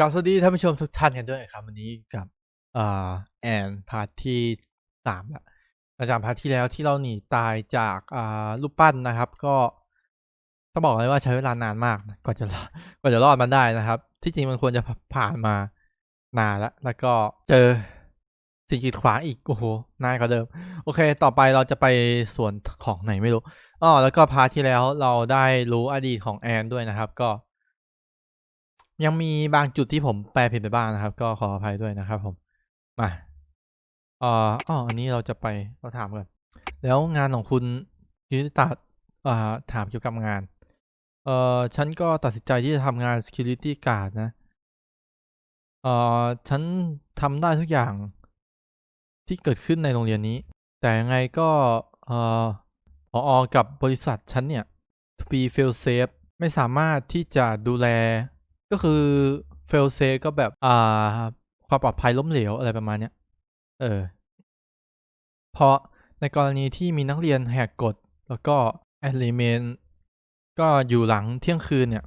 กล่าวสวัสดีท่านผู้ชมทุกท่านกันด้วยครับ วันนี้กับอแอนพาร์ทที่สามละหลังจากพาร์ทที่แล้วที่เราหนีตายจากอรูปปั้นนะครับ ก็ต้องบอกเลยว่าใช้เวลานานมากกว่าจะรอดกว่าจะรอดมันได้นะครับ ที่จริงมันควรจะผ่านมานานแล้วแล้วก็เจอสิ่งกีดขวางอีกโอ้โหนานกว่าเดิม โอเค ต่อไปเราจะไปส่วนของไหนไม่รู้อ๋อแล้วก็พาร์ทที่แล้วเราได้รู้อดีตของแอนด้วยนะครับ ก็ ยังมีบางจุดที่ผมแปลผิดไปบ้างนะครับ ก็ขออภัยด้วยนะครับผมมาเอ่ออ๋ออันนี้เราจะไปเราถามก่อนแล้วงานของคุณยูนิตาอ่าถามเกี่ยวกับงาน เอ่อฉันก็ตัดสินใจที่จะทำงาน security guard นะเอ่อฉันทำได้ทุกอย่างที่เกิดขึ้นในโรงเรียนนี้ แต่ยังไงก็เอ่อพออกับบริษัทฉันเนี่ย to be fail safe ไม่สามารถที่จะดูแล ก็คือ fail safe ก็แบบอ่าความปลอดภัยล้มเหลวอะไรประมาณเนี้ย เออ เพราะในกรณีที่มีนักเรียนแหกกฎ แล้วก็ element ก็อยู่หลังเที่ยงคืนเนี่ย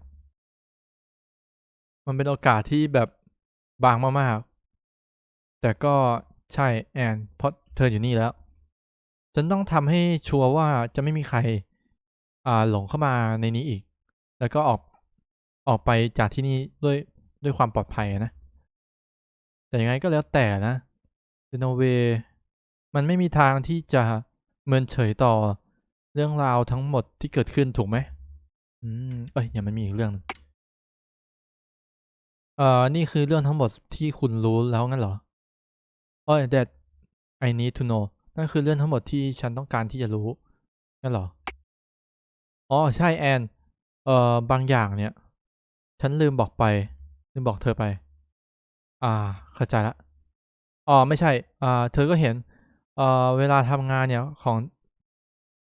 มันเป็นโอกาสที่แบบบางมากๆ แต่ก็ใช่แอนเพราะเธออยู่นี่แล้ว ฉันต้องทำให้ชัวร์ว่าจะไม่มีใคร อ่าหลงเข้ามาในนี้อีก แล้วก็ออก ออกไปจากที่นี่ด้วยด้วยความปลอดภัยนะ แต่ยังไงก็แล้วแต่นะเดโนเวมันไม่มีทางที่จะเมินเฉยต่อเรื่องราวทั้งหมดที่เกิดขึ้นถูกไหมอืม เอ้ยอย่ามันมีอีกเรื่องเอ่อ นี่คือเรื่องทั้งหมดที่คุณรู้แล้วงั้นเหรอโอ้ย that I need to know นั่นคือเรื่องทั้งหมดที่ฉันต้องการที่จะรู้งั้นเหรอ อ๋อ ใช่แอน เอ่อ บางอย่างเนี่ย ฉันลืมบอกไป ลืมบอกเธอไป อ่าเข้าใจละอ๋อไม่ใช่ อ่า เธอก็เห็น เอ่อเวลาทำงานเนี่ยของ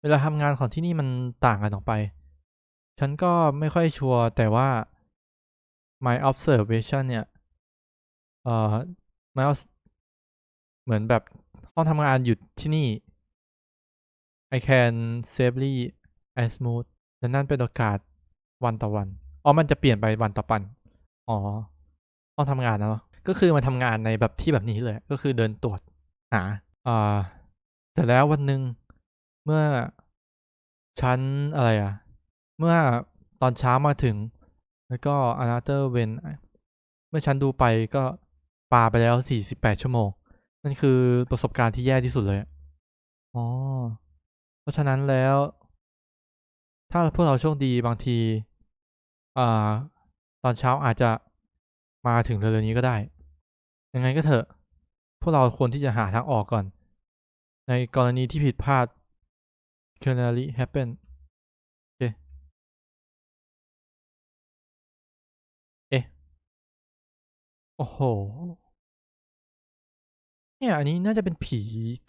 เวลาทำงานของที่นี่มันต่างกันออกไป ฉันก็ไม่ค่อยชัวร์แต่ว่า my observation เนี่ย เอ่อ my เหมือนแบบห้องทำงานอยู่ที่นี่ I can safely as smooth และนั่นเป็นโอกาสวันต่อวัน อ๋อมันจะเปลี่ยนไปวันต่อวันอ๋อห้องทำงานนะเนอะก็คือมาทำงานในแบบที่แบบนี้เลย ก็คือเดินตรวจหาอ่าแต่แล้ววันหนึ่งเมื่อฉันอะไรอะเมื่อตอนเช้ามาถึง แล้วก็ another when เมื่อฉันดูไปก็ปาไปแล้ว48ชั่วโมง นั่นคือประสบการณ์ที่แย่ที่สุดเลยอะอ๋อ เพราะฉะนั้นแล้ว ถ้าพวกเราโชคดีบางทีอ่า ตอนเช้าอาจจะมาถึงเร็วๆนี้ก็ได้ ยังไงก็เถอะ พวกเราควรที่จะหาทางออกก่อน ในกรณีที่ผิดพลาด c u r r y happen โอเค เอ๊ะ โอ้โห เนี่ย อันนี้น่าจะเป็นผี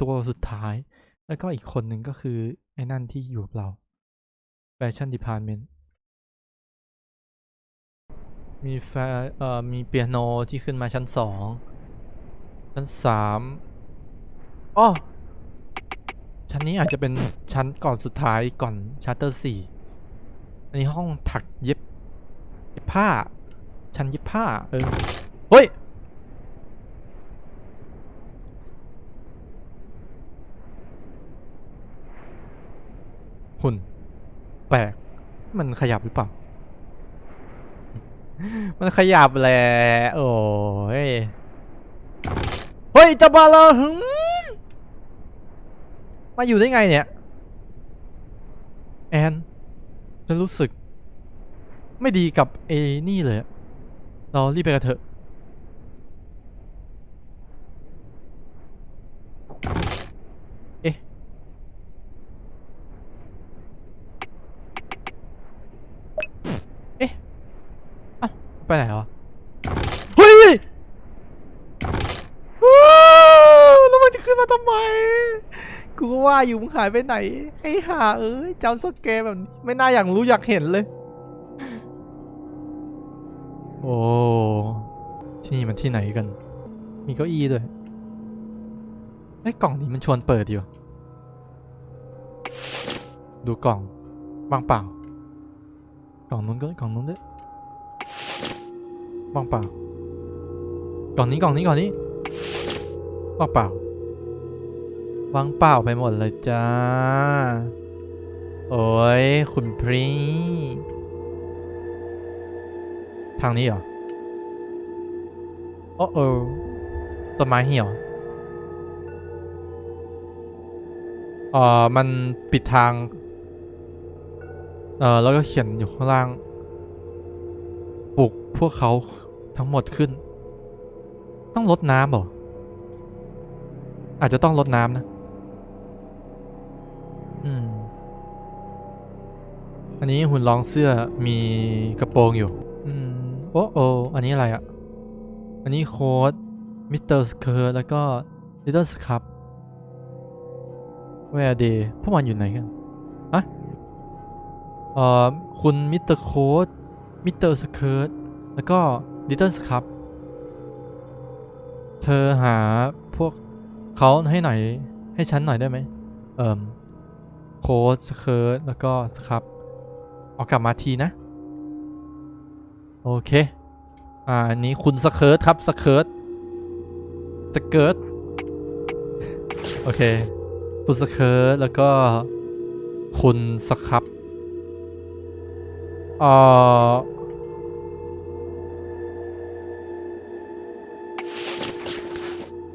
ตัวสุดท้าย แล้วก็อีกคนหนึ่งก็คือ ไอ้นั่นที่อยู่กับเรา Fashion Department มีแฟเอ่อมีเปียโนที่ขึ้นมาชั้นสองชั้นสามอ้อชั้นนี้อาจจะเป็นชั้นก่อนสุดท้ายก่อนชัตเตอร์สี่อันนี้ห้องถักเย็บเย็บผ้า ชั้นเย็บผ้า เออ เฮ้ย หุ่น แปลก มันขยับหรือเปล่า มันขยับแหละโอ้ย เฮ้ยจะมาลาหึงมาอยู่ได้ไงเนี่ย แอน ฉันรู้สึก ไม่ดีกับเอนี่เลยอะเรารีบไปกันเถอะ เอ๊ะ เอ๊ะเอ้า ไปไหนวะเฮ้ยว้าแล้วมันจะขึ้นมาทำไม กูว่าอยู่มึงหายไปไหน ไอ้ห่าเอ้ยจำสแกมแบบไม่น่าอยากรู้อยากเห็นเลย โอ้ที่นี่มันที่ไหนกัน มีเก้าอี้ด้วยไอ้ยกล่องนี้มันชวนเปิดอยู่ ดูกล่องว่างเปล่ากล่องนู้นก็กล่องนู้นด้วย ว่างเปล่ากล่องนี้กล่องนี้กล่องนี้ว่างเปล่าวางเปล่าไปหมดเลยจ้า โอ้ยคุณพรีทางนี้เหรอโอ้เออต้นไม้เหี่ยวเอ่อมันปิดทาง เอ่อแล้วก็เขียนอยู่ข้างล่าง ปลุกพวกเขาทั้งหมดขึ้น ต้องลดน้ำเหรอ อาจจะต้องลดน้ำนะ อืม อันนี้หุ่นรองเสื้อมีกระโปรงอยู่ อืม โอ้โออันนี้อะไรอะ่ะ อันนี้โค้ดมิสเตอร์สเคิร์แล้วก็ลิตเติ้ลสครับแวร์เดย์พวกมันอยู่ไหนกันอะเอ่อ คุณมิสเตอร์โค้ด มิสเตอร์สเคิร์ตแล้วก็ลิตเติ้ลสครับเธอหาพวกเขาให้หน่อย ให้ฉันหน่อยได้ไหมเอ่มโค้ดสเคิร์ตแล้วก็สครับเอากลับมาทีนะ โอเค อ่า อันนี้คุณสเคิร์ตครับสเคิร์ตสเกิร์ตโอเค คุณสเคิร์ตแล้วก็คุณสครับเอ่อ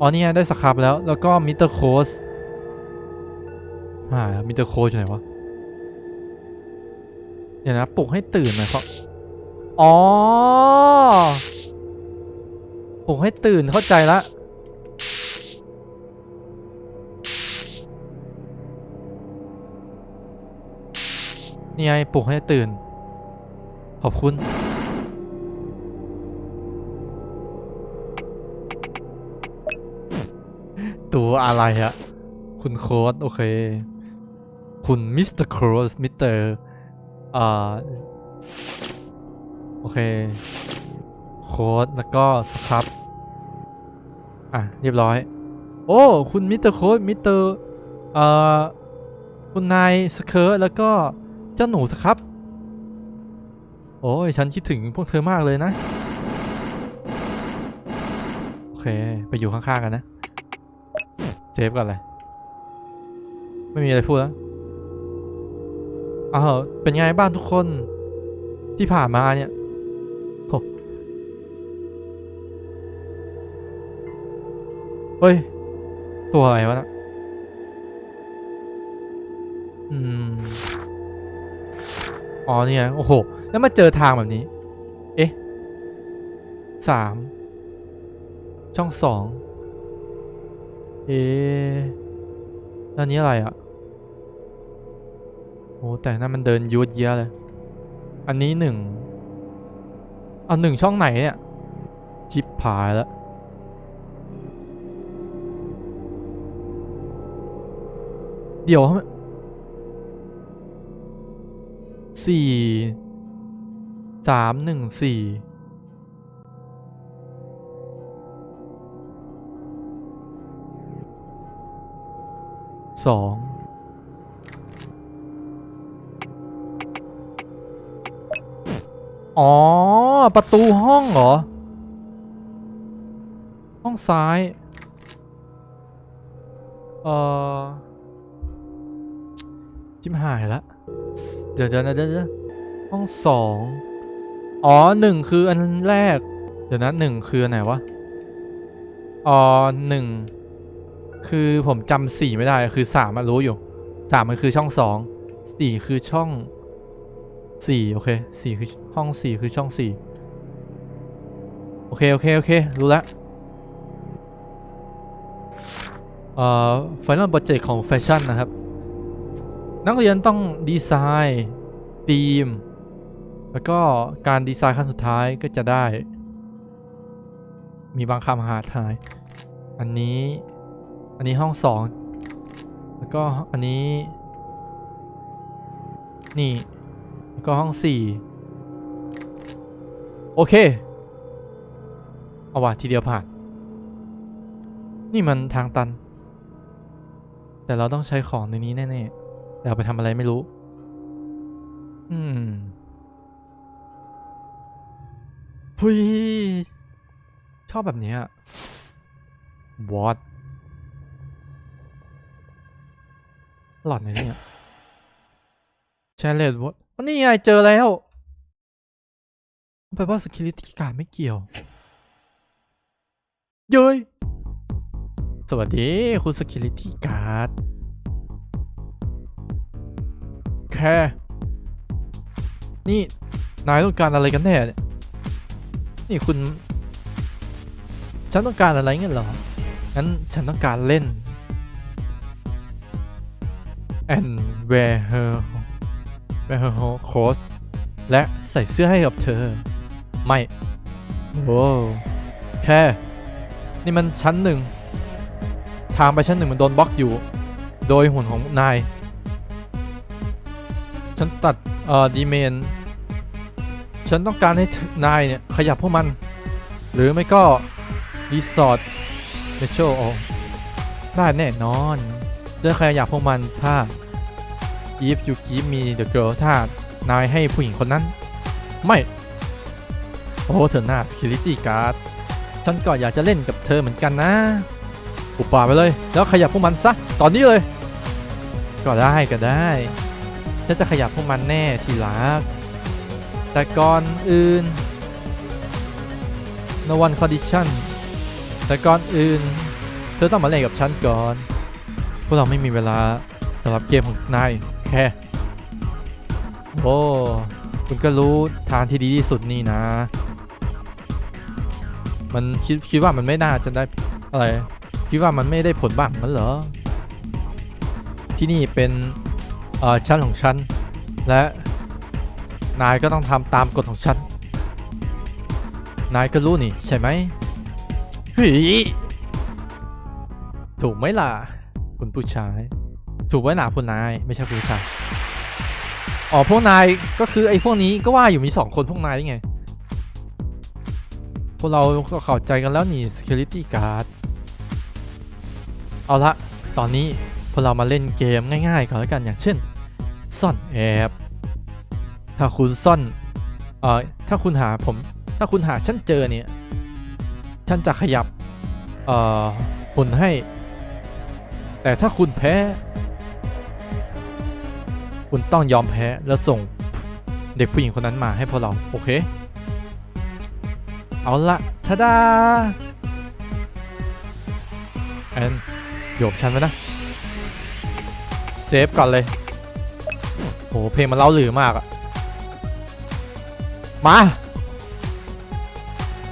อ๋อนี่ไงได้สครับแล้ว แล้วก็มิเตอร์โค้ดอ่ามิเตอร์โค้ชอยู่ไหนวะเดี๋ยวนะปลุกให้ตื่นหน่อยเขาอ๋อปลุกให้ตื่นเข้าใจละนี่ไงปลุกให้ตื่น ขอบคุณ ตัวอะไรอะคุณโค้ดโอเค คุณมิสเตอร์โครสมิสเตอร์อ่าโอเค โค้ดแล้วก็สครับ อะ เรียบร้อย โอ้ คุณมิสเตอร์โค้ดมิสเตอร์อ่อคุณนายสเคิร์ตแล้วก็เจ้าหนูสครับ โอ้ย ฉันคิดถึงพวกเธอมากเลยนะ โอเค ไปอยู่ข้างๆกันนะ เจฟกันเลย ไม่มีอะไรพูดแล้วอ้าวเป็นไงบ้างทุกคนที่ผ่านมาเนี่ยโหเฮ้ย ตัวอะไรวะนะอืม อ๋อเนี่ย โอ้โห แล้วมาเจอทางแบบนี้ เอ๊ะสาม ช่องสอง เอ๊ะนนี้อะไรอะโอ้แต่นั่นมันเดินยุดเยียเลย อันนี้หนึ่งเอาหนึ่งช่องไหนเนี่ย ชิปผายแล้วเดี๋ยวสี่สามหนึ่งสี่ สองอ๋อ ประตูห้องเหรอ ห้องซ้าย เอ่อจิมหายละ เดี๋ยวเดี๋ยวนะเดี๋ยวเดี๋ยวห้องสองอ๋อหนึ่งคืออันแรก เดี๋ยวนะหนึ่งคืออันไหนวะ อ๋อหนึ่ง คือผมจำสี่ไม่ได้คือสามอะรู้อยู่สามมันคือช่องสองสี่คือช่องสี่โอเคสี่คือห้องสี่คือช่องสี่โอเค โอเค โอเค รู้ละเอ่อ Final Project ของแฟชั่นนะครับ นักเรียนต้องดีไซน์ธีม แล้วก็การดีไซน์ขั้นสุดท้ายก็จะได้ มีบางคำหาทาย อันนี้ อันนี้ห้องสองแล้วก็อันนี้ นี่ แล้วก็ห้องสี่โอเค เอาว่ะทีเดียวผ่าน นี่มันทางตัน แต่เราต้องใช้ของในนี้แน่ๆแต่เอาไปทำอะไรไม่รู้ อืมพุยชอบแบบนี้ย what หลอดไหนเนี่ยแชร์เลดวะนี่ไงเจอแล้วแปลว่า security guard ไม่เกี่ยว เย้ย สวัสดี คุณ security guard แค่ นี่ นายต้องการอะไรกันแน่เนี่ยนี่คุณ ฉันต้องการอะไรเงี้ยเหรอ งั้น ฉันต้องการเล่น and wear her wear her clothes และใส่เสื้อให้กับเธอ ไม่โอ้แค่ นี่มันชั้นหนึ่ง ทางไปชั้นหนึ่งมันโดนบล็อกอยู่ โดยหุ่นของนาย ฉันตัด เอ่อ ดีเมน ฉันต้องการให้นายเนี่ย ขยับพวกมัน หรือไม่ก็ รีสอร์ทเมโชโอได้แน่นอน เรื่องขยับพวกมันถ้า if you give me the girl ถ้านายให้ผู้หญิงคนนั้น ไม่ โอ้เธอหน้า security guard ฉันก็อยากจะเล่นกับเธอเหมือนกันนะ อุปป่าไปเลย แล้วขยับพวกมันซะ ตอนนี้เลย ก็ได้ก็ได้ ฉันจะขยับพวกมันแน่ทีหลัก แต่ก่อนอื่น no one condition แต่ก่อนอื่น เธอต้องมาเล่นกับฉันก่อน พวกเราไม่มีเวลาสำหรับเกมของนายแค่โอ้คุณก็รู้ทางที่ดีที่สุดนี่นะ มันคิดคิดว่ามันไม่น่าจะได้อะไรคิดว่ามันไม่ได้ผลบ้างมันเหรอ ที่นี่เป็นชั้นของฉัน และนายก็ต้องทำตามกฎของฉัน นายก็รู้นี่ใช่ไหมเฮ้ยถูกไหมล่ะ คุณผู้ชาย ถูกไหมล่ะคุณนายไม่ใช่คุณผู้ชายอ๋อพวกนายก็คือไอ้พวกนี้ก็ว่าอยู่มีสองคนพวกนายได้ไง พวกเราก็เข้าใจกันแล้วนี่ security guard เอาละตอนนี้พวกเรามาเล่นเกมง่ายๆก่อนแล้วกันอย่างเช่น ซ่อนแอบถ้าคุณซ่อนเอ่อถ้าคุณหาผม ถ้าคุณหาฉันเจอเนี่ย ฉันจะขยับเอ่อหุ่นให้ แต่ถ้าคุณแพ้ คุณต้องยอมแพ้แล้วส่งเด็กผู้หญิงคนนั้นมาให้พวกเรา โอเค เอาละทาดาแอนโยบฉันไว้นะ เซฟก่อนเลยโหเพลงมันเล่าหลือมากอะมา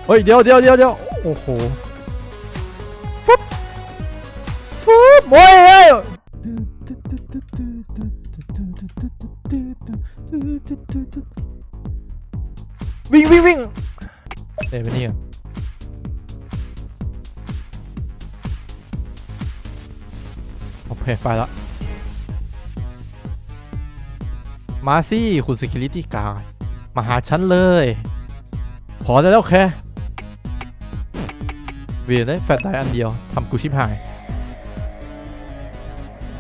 เฮ้ย เดี๋ยวเดี๋ยวเดี๋ยวเดี๋ยวโอ้โห โอ้ยเอ้ยวิ่งวิ่งวิ่งเดี๋ยวไปนี่ก่อนโอเคไปแล้วมาสิคุณ security guard มาหาฉันเลย พอได้แล้วแค่เวียนได้แฟลชไดอันเดียวทำกูชิบหาย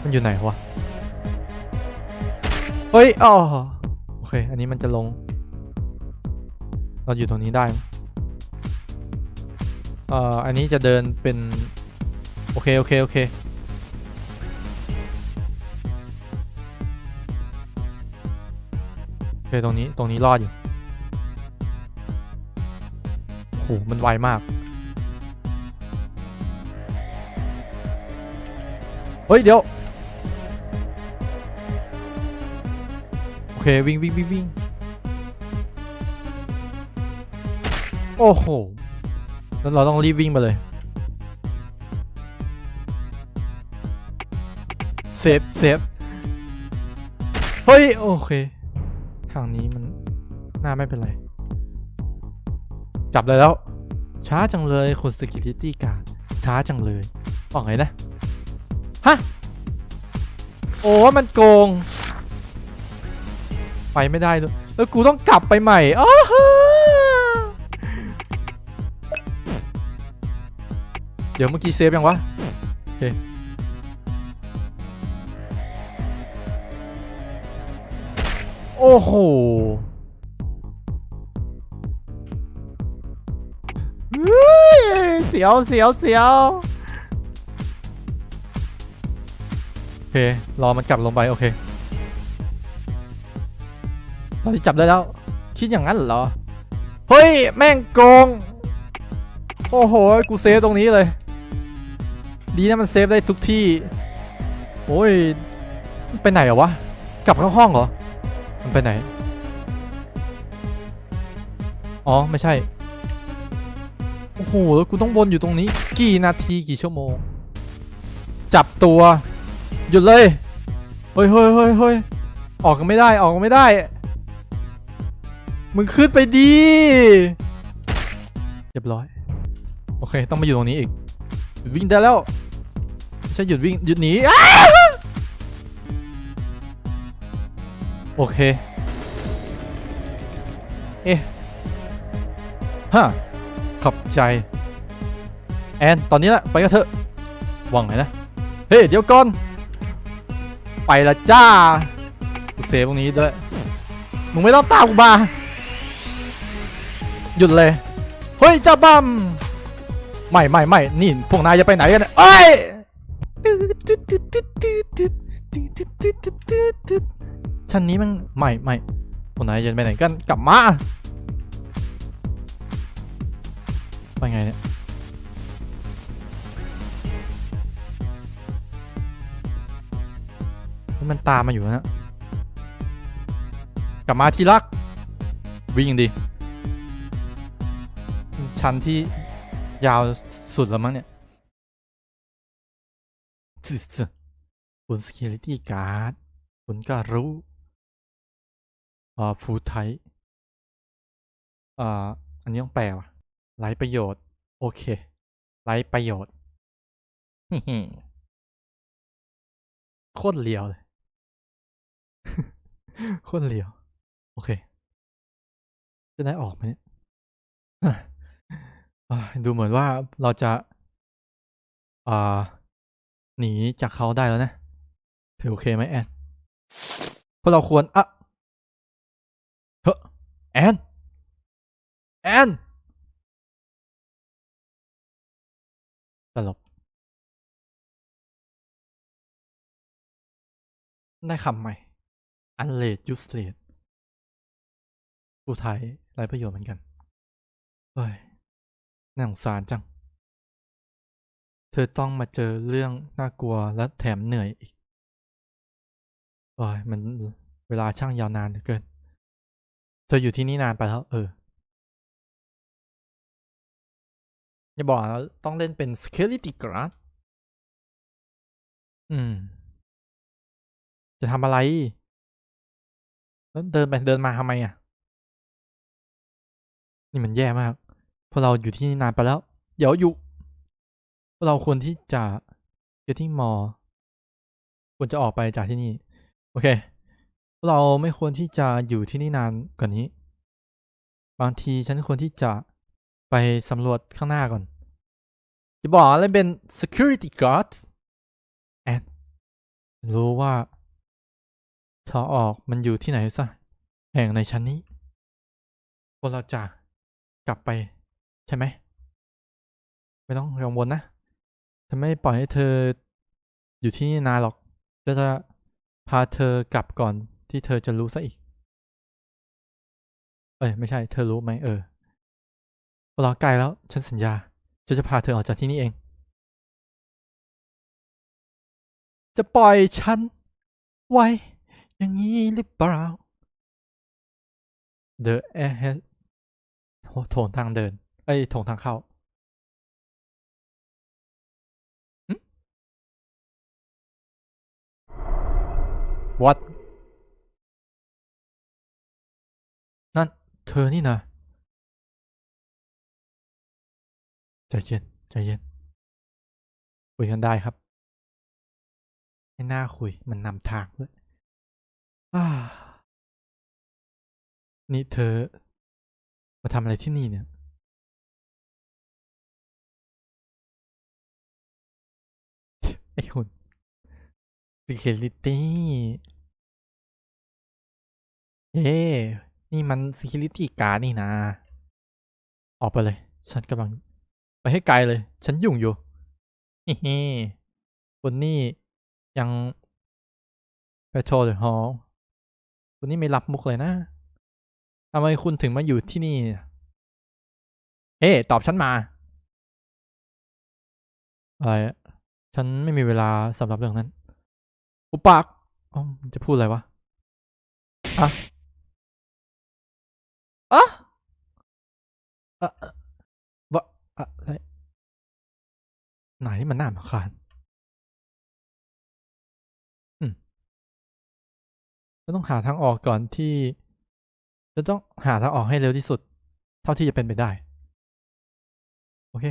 มันอยู่ไหนวะ เฮ้ยอ๋อโอเค อันนี้มันจะลง เราอยู่ตรงนี้ได้ เอ่อ อันนี้จะเดินเป็น โอเค โอเค โอเค โอเค ตรงนี้ ตรงนี้รอดอยู่โอ้โหมันไวมาก เฮ้ย เดี๋ยว เควิ่งวิ่งวิ่งวิ่งโอ้โห แล้วเราต้องรีบวิ่งไปเลย เซฟเซฟเฮ้ย โอเค ทางนี้มันน่าไม่เป็นไร จับเลยแล้ว ช้าจังเลยคุณ security guard ช้าจังเลยบอกไงนะ ฮะ โอ้ มันโกง ไปไม่ได้ด้วยแล้วกูต้องกลับไปใหม่อ้าเดี๋ยวเมื่อกี้เซฟยังวะโอเคโอ้โหเฮ้ยเสียวเสียวเสียวโอเค รอมันกลับลงไป โอเค ตอนนี้จับได้แล้ว คิดอย่างนั้นเหรอ เฮ้ย แม่งโกง โอ้โห กูเซฟตรงนี้เลย ดีนะมันเซฟได้ทุกที่ โอ้ย ไปไหนเหรอวะ กลับเข้าห้องเหรอ มันไปไหน อ๋อ ไม่ใช่ โอ้โห แล้วกูต้องวนอยู่ตรงนี้ กี่นาทีกี่ชั่วโมง จับตัว หยุดเลย เฮ้ยเฮ้ยเฮ้ยเฮ้ยออกกันไม่ได้ ออกกันไม่ได้ มึงขึ้นไปดีเรียบร้อย โอเค ต้องมาอยู่ตรงนี้อีก วิ่งได้แล้วไม่ใช่หยุดวิ่งหยุดหนีโอเค เอ๊ะฮะขอบใจ แอน ตอนนี้แหละไปกันเถอะหวังไงนะ เฮ้ย เดี๋ยวก่อน ไปละจ้าเซฟตรงนี้ด้วย มึงไม่ต้องตามกูมา หยุดเลย เฮ้ยเจ้าบัมไม่ไม่ไม่นี่พวกนายจะไปไหนกันเอ้ยชั้นนี้มันไม่ไม่พวกนายจะไปไหนกันกลับมาไปไงเนี่ยมันตามมาอยู่นะ กลับมาที่รัก วิ่งดิ ชั้นที่ยาวสุดแล้วมั้งเนี่ยคุณ security guard คุณก็รู้อ่าฟูไทอ่าอันนี้ต้องแปลว่ะไร้ประโยชน์ โอเคไร้ประโยชน์โคตรเลียวเลย โคตรเลียว โอเค จะได้ออกไหมเนี่ย ดูเหมือนว่าเราจะอ่าหนีจากเขาได้แล้วนะเธอโอเคไหมแอนเพราะเราควรอะเฮ้แอนแอนตลบได้คำใหม่ อันเลดยูสเลดผู้ไทยไรประโยชน์เหมือนกันเฮ้ย น่าสงสารจัง เธอต้องมาเจอเรื่องน่ากลัวและแถมเหนื่อยอีกโอ้ยมันเวลาช่างยาวนานเหลือเกิน เธออยู่ที่นี่นานไปแล้ว เอออย่าบอกนะต้องเล่นเป็น security guard อืม จะทำอะไร แล้วเดินไปเดินมาทำไมอะ นี่มันแย่มาก พวกเราอยู่ที่นี่นานไปแล้ว เดี๋ยวอยู่พวกเราควรที่จะ getting more ควรจะออกไปจากที่นี่ โอเค เราไม่ควรที่จะอยู่ที่นี่นานกว่านี้ บางทีฉันควรที่จะไปสำรวจข้างหน้าก่อน จะบอกอะไรเป็น security guard แอนรู้ว่าทางออกมันอยู่ที่ไหนซะแห่งในชั้นนี้พวกเราจะกลับไป ใช่ไหม ไม่ต้องกังวลนะฉันไม่ปล่อยให้เธออยู่ที่นี่นานหรอกจะจะพาเธอกลับก่อนที่เธอจะรู้ซะอีก เอ้ยไม่ใช่ เธอรู้ไหมเออพวกเราใกลแล้ว ฉันสัญญาจะจะพาเธอออกจากที่นี่เอง จะปล่อยฉัน ไว้ อย่างนี้หรือเปล่า The air โหโถงทางเดิน เอ้ถงทางเข้าหึ What นั่นเธอนี่นะใจเย็นใจเย็น คุยกันได้ครับไม่น่าคุยมันนำทางด้วยนี่เธอ มาทำอะไรที่นี่เนี่ย ไอ้หุ่น security เอ๊ะนี่มัน security guard นี่นะ ออกไปเลย ฉันกำลัง ไปให้ไกลเลย ฉันยุ่งอยู่ฮิฮิคุณนี่ยังไปโทรหรือฮอคุณนี่ไม่รับมุกเลยนะทำไมคุณถึงมาอยู่ที่นี่ เอ๊ะตอบฉันมา อะไร ฉันไม่มีเวลาสำหรับเรื่องนั้น อุปากจะพูดอะไรวะ อะอะอะวะอะไรไหนมันน่ารำคาญอืมจะต้องหาทางออกก่อนที่จะต้องหาทางออกให้เร็วที่สุด เท่าที่จะเป็นไปได้ โอเค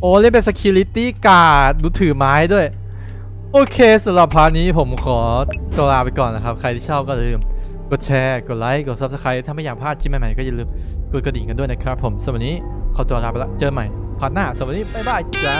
โอ้เล่นเป็น security guard ดูถือไม้ด้วย โอเคสำหรับพาร์ทนี้ผมขอตัวลาไปก่อนนะครับ ใครที่ชอบก็อย่าลืม กดแชร์ กดไลค์ กด subscribe ถ้าไม่อยากพลาดคลิปใหม่ๆ ก็อย่าลืมกดกระดิ่งกันด้วยนะครับผมสำหรับวันนี้ขอตัวลาไปละเจอใหม่พาร์ทหน้าสำหรับวันนี้บ๊ายบายจ้า